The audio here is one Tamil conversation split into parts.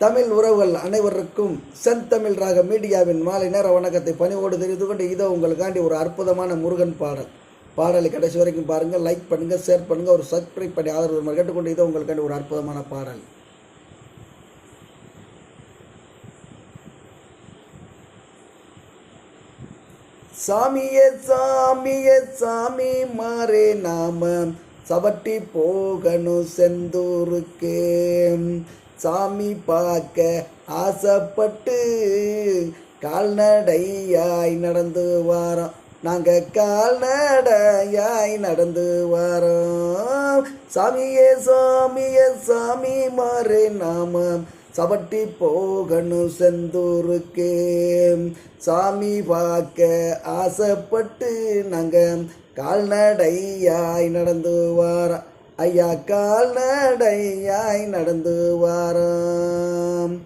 தமிழ் உறவுகள் அனைவருக்கும் செந்தமிழ் ராக மீடியாவின் மாலை நேர வணக்கத்தை பணிவோடு தெரிந்து கொண்டு இதோ உங்களுக்காண்டி ஒரு அற்புதமான முருகன் பாடல். பாடலை கடைசி வரைக்கும் பாருங்கள் லைக் பண்ணுங்கள் ஷேர் பண்ணுங்கள் ஒரு சப்ஸ்கிரைப் பண்ணி ஆதரவு கேட்டுக்கொண்டு இதோ உங்களுக்காண்டி ஒரு அற்புதமான பாடல். சாமியே சாமியே சாமி மாறே நாம சவட்டி போகணும் செந்தூருக்கு. சாமி பார்க்க ஆசைப்பட்டு கால்நடையாய் நடந்து வாரோம். நாங்கள் கால்நடையாய் நடந்து வாரோம். சாமியே சாமியே சாமி மாறே நாம சவட்டி போகணும் செந்தூருக்கு. சாமி பார்க்க ஆசைப்பட்டு நாங்கள் கால்நடையாய் நடந்து வாரோம். ஐயா கால்நடையாய் நடந்து வாரம்.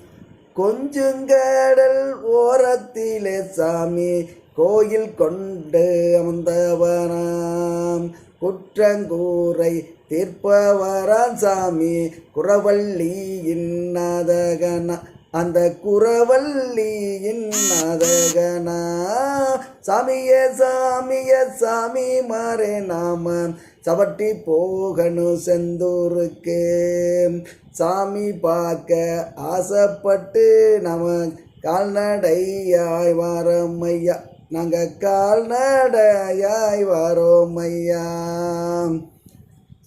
கொஞ்சங்கடல் ஓரத்திலே சாமி கோயில் கொண்டு அமர்ந்தவனாம். குற்றங்கூரை தீர்ப்பவரான் சாமி குறவள்ளியின் நாதகனா அந்த குரவல்லியின் நாதகனா. சாமியே சாமிய சாமி மாறே நாம சவட்டி போகணும் செந்தூருக்கு. சாமி பார்க்க ஆசைப்பட்டு நம்ம கால்நடையாய் வரோம் ஐயா. நாங்கள் கால்நடையாய் வரோம் ஐயா.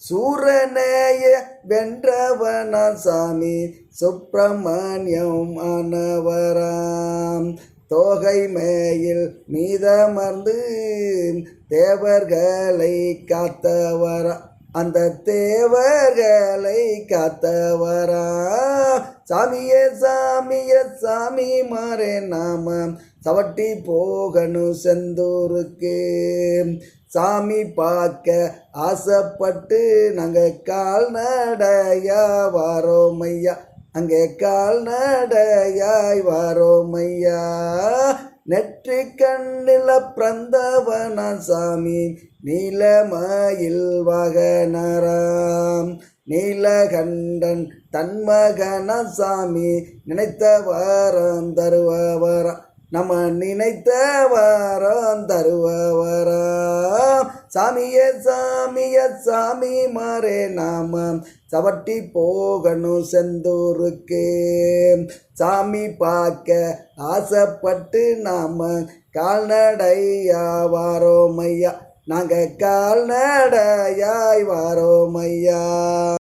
சூரனேய வென்றவனா சாமி சுப்பிரமணியம் ஆனவராம். தோகை மேயில் மீதமர்ந்து தேவர்களை காத்தவரா அந்த தேவர்களை காத்தவரா. சாமியே சாமிய சாமி மாறே நாம சவட்டி போகணும் செந்தூருக்கு. சாமி பார்க்க ஆசைப்பட்டு நாங்கள் கால்நடையா வரோம் ஐயா அங்கே கால்நடையாய் வரோம் ஐயா நெற்றி கண்ணில பிறந்தவனா சாமி? நீலமயில் வகனராம் நீலகண்டன் தன்மகன சாமி? நினைத்த வாரம் தருவவரா நம்ம நினைத்த வாரம் தருவவரா சாமியே சாமிய சாமி மாறே நாம சவட்டி போகணும் செந்தூருக்கு. சாமி பார்க்க ஆசைப்பட்டு நாம கால்நடையா வாரோமையா நாங்கள் கால்நடையாய் வாரோமையா